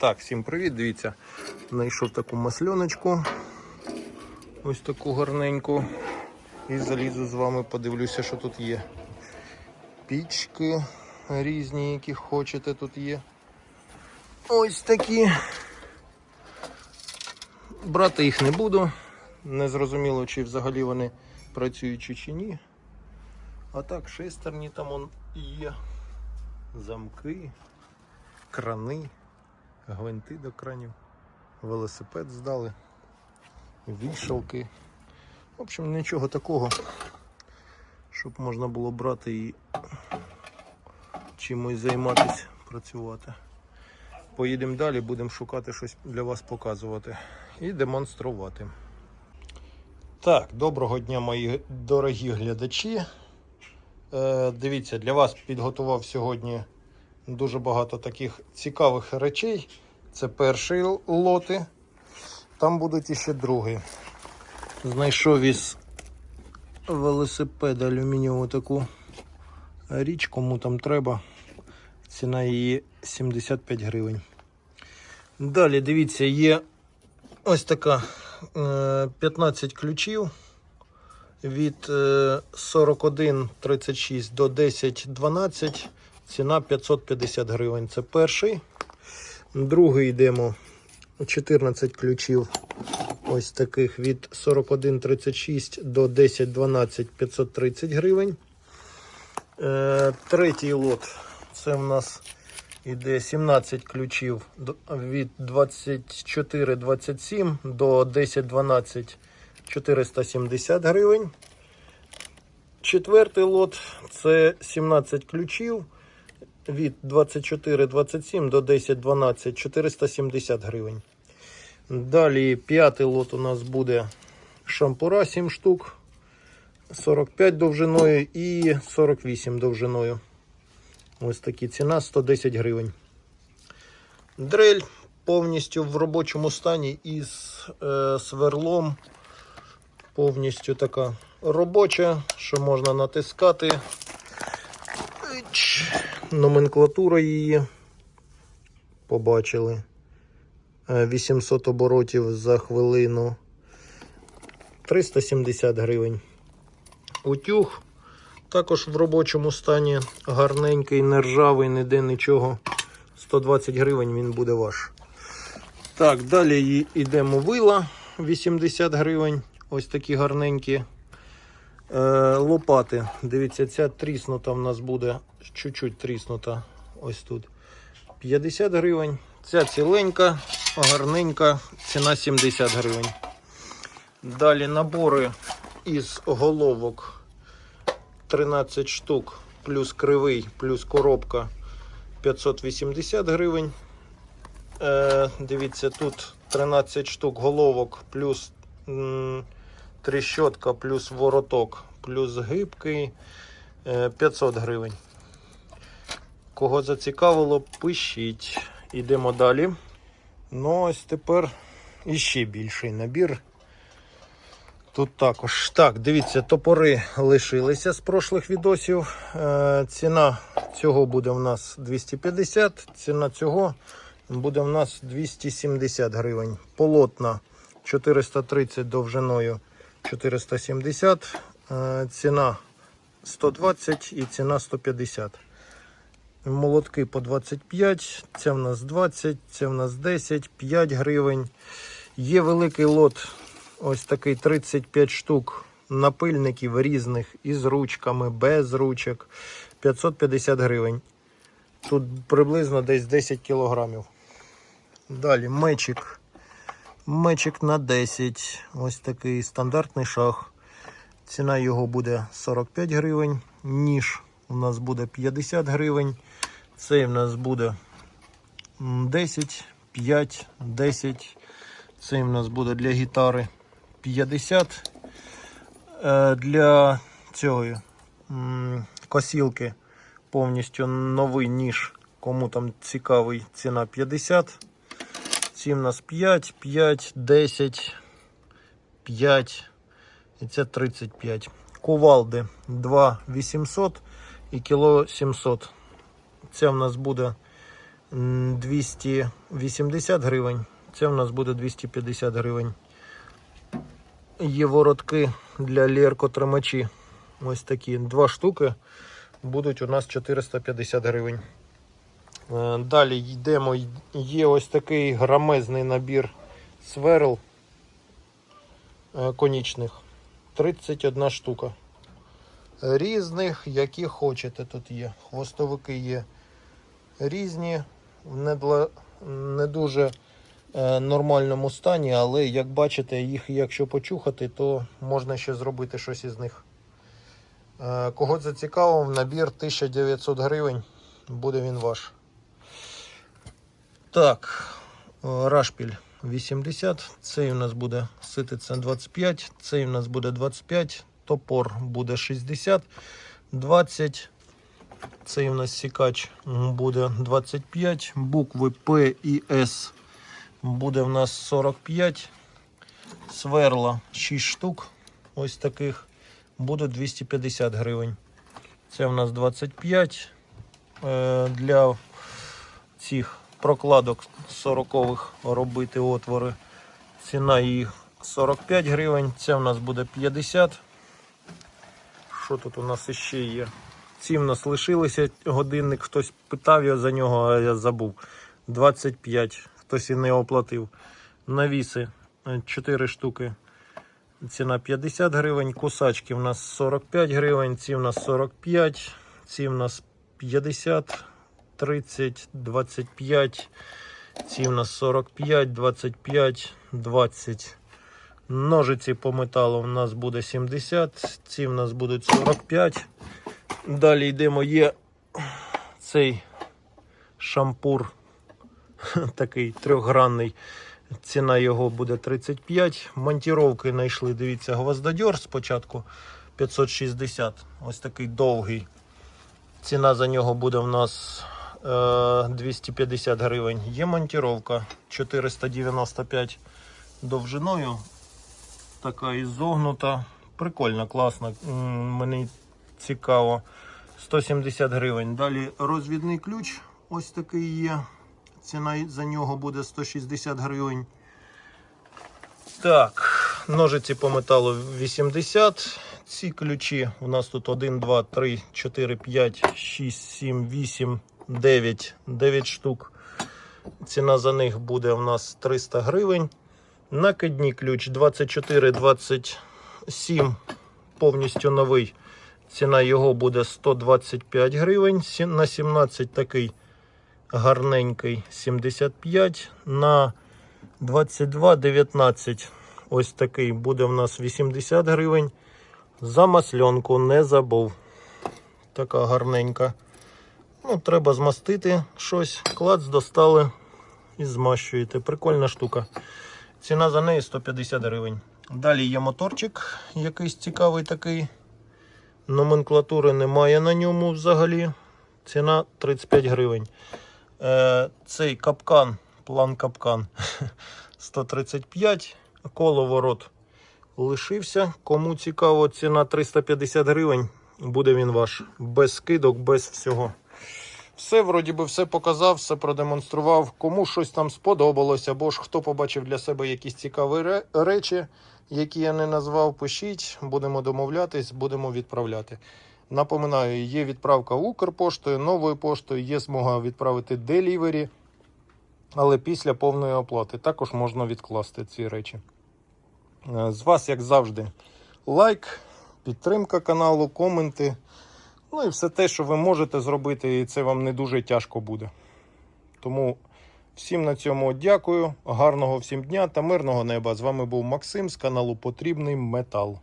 Так, всім привіт, дивіться. Знайшов таку масльоночку. Ось таку гарненьку. І залізу з вами, подивлюся, що тут є. Пічки різні, які хочете, тут є. Ось такі. Брати їх не буду. Не зрозуміло, чи взагалі вони працюючі чи ні. А так, шестерні там он є. Замки, крани, гвинти до кранів, велосипед здали, вішалки. В общем, нічого такого, щоб можна було брати і чимось займатися, працювати. Поїдемо далі, будемо шукати щось для вас показувати і демонструвати. Так, доброго дня, мої дорогі глядачі. Е, дивіться, для вас підготував сьогодні дуже багато таких цікавих речей. Це перший лоти. Там будуть іще другі. Знайшов із велосипеда алюмінієву таку річ, кому там треба. Ціна її 75 гривень. Далі, дивіться, є ось така е, 15 ключів від е, 41,36 до 10,12. Ціна 550 гривень. Це перший. Другий йдемо. 14 ключів. Ось таких від 41,36 до 10,12 530 гривень. Е, Третій лот. Це в нас іде 17 ключів від 24,27 до 10,12 470 гривень. Четвертий лот це 17 ключів від 24,27 до 10,12 470 гривень. Далі п'ятий лот у нас буде шампура 7 штук, 45 довжиною і 48 довжиною. Ось такі ціна 110 гривень. Дрель повністю в робочому стані із е, сверлом. Повністю така робоча, що можна натискати. Номенклатура її. Побачили. Е, 800 оборотів за хвилину. 370 гривень. Утюг також в робочому стані. Гарненький, нержавий, ніде нічого. 120 гривень він буде ваш. Так, далі йдемо вила 80 гривень. Ось такі гарненькі. Е, лопати. Дивіться, ця тріснута в нас буде чуть-чуть тріснута. Ось тут. 50 гривень. Ця ціленька, гарненька, ціна 70 гривень. Далі набори із головок 13 штук, плюс кривий, плюс коробка 580 гривень. Е, дивіться, тут 13 штук головок, плюс тріщотка, плюс вороток, плюс гибкий е, 500 гривень. Кого зацікавило, пишіть. Ідемо далі. Ну, ось тепер іще більший набір. Тут також. Так, дивіться, топори лишилися з прошлих відосів. Е, ціна цього буде у нас 250, ціна цього буде у нас 270 гривень. Полотна 430 довжиною 470, е, ціна 120 і ціна 150. Молотки по 25, це в нас 20, це в нас 10, 5 гривень. Є великий лот, ось такий 35 штук напильників різних із ручками, без ручок. 550 гривень. Тут приблизно десь 10 кілограмів. Далі мечик. Мечик на 10. Ось такий стандартний шах. Ціна його буде 45 гривень. Ніж у нас буде 50 гривень. Цей в нас буде м, 10, 5, 10. Цей в нас буде для гітари 50. Е, Для цього косілки повністю новий ніж. Кому там цікавий, ціна 50. Ці в нас 5, 5, 10, 5 і це 35. Кувалди 2 800 і кіло 700. Це в нас буде 280 гривень. Це у нас буде 250 гривень. Є воротки для лєркотримачі. Ось такі. Два штуки будуть у нас 450 гривень. Е, Далі йдемо. Є ось такий грамезний набір сверл е, конічних. 31 штука. Різних, які хочете, тут є. Хвостовики є різні, в недла- не дуже е, нормальному стані, але як бачите, їх якщо почухати, то можна ще зробити щось із них. Е, Кого зацікавив, набір 1900 гривень, буде він ваш. Так, рашпіль 80, цей у нас буде ситиця 25, цей у нас буде 25, топор буде 60, 20. Цей у нас сікач буде 25, букви П і С буде в нас 45, сверла 6 штук, ось таких, буде 250 гривень. Це у нас 25 е, для цих прокладок 40-х робити отвори. Ціна їх 45 гривень, це у нас буде 50. Що тут у нас іще є? Ці в нас лишилися годинник, хтось питав я за нього, а я забув. 25, хтось і не оплатив. Навіси 4 штуки. Ціна 50 гривень. Кусачки в нас 45 гривень, ці в нас 45, ці в нас 50, 30, 25, ці в нас 45, 25, 20. Ножиці по металу в нас буде 70, ці в нас будуть 45. Далі йдемо, є цей шампур такий трьохгранний. Ціна його буде 35. Монтіровки знайшли, дивіться, гвоздодьор спочатку 560. Ось такий довгий. Ціна за нього буде в нас 250 гривень. Є монтіровка 495 довжиною. Така ізогнута. Прикольно, класно. Мені цікаво. 170 гривень. Далі розвідний ключ. Ось такий є. Ціна за нього буде 160 гривень. Так, ножиці по металу 80. Ці ключі у нас тут 1, 2, 3, 4, 5, 6, 7, 8, 9. 9 штук. Ціна за них буде у нас 300 гривень. Накидні ключ 24, 27. Повністю новий. Ціна його буде 125 гривень. На 17 такий гарненький 75. На 22, 19. Ось такий буде в нас 80 гривень. За масленку не забув. Така гарненька. Ну, треба змастити щось. Клац достали і змащуєте. Прикольна штука. Ціна за неї 150 гривень. Далі є моторчик, якийсь цікавий такий. Номенклатури немає на ньому взагалі. Ціна 35 гривень. Е, цей капкан, план капкан 135. Коловорот лишився. Кому цікаво, ціна 350 гривень. Буде він ваш. Без скидок, без всього. Все, вроді би, все показав, все продемонстрував. Кому щось там сподобалось, або ж хто побачив для себе якісь цікаві речі, які я не назвав, пишіть, будемо домовлятись, будемо відправляти. Напоминаю, є відправка Укрпоштою, новою поштою, є змога відправити делівері, але після повної оплати також можна відкласти ці речі. Е, З вас, як завжди, лайк, підтримка каналу, коменти. Ну і все те, що ви можете зробити, і це вам не дуже тяжко буде. Тому всім на цьому дякую, гарного всім дня та мирного неба. З вами був Максим з каналу Потрібний Метал.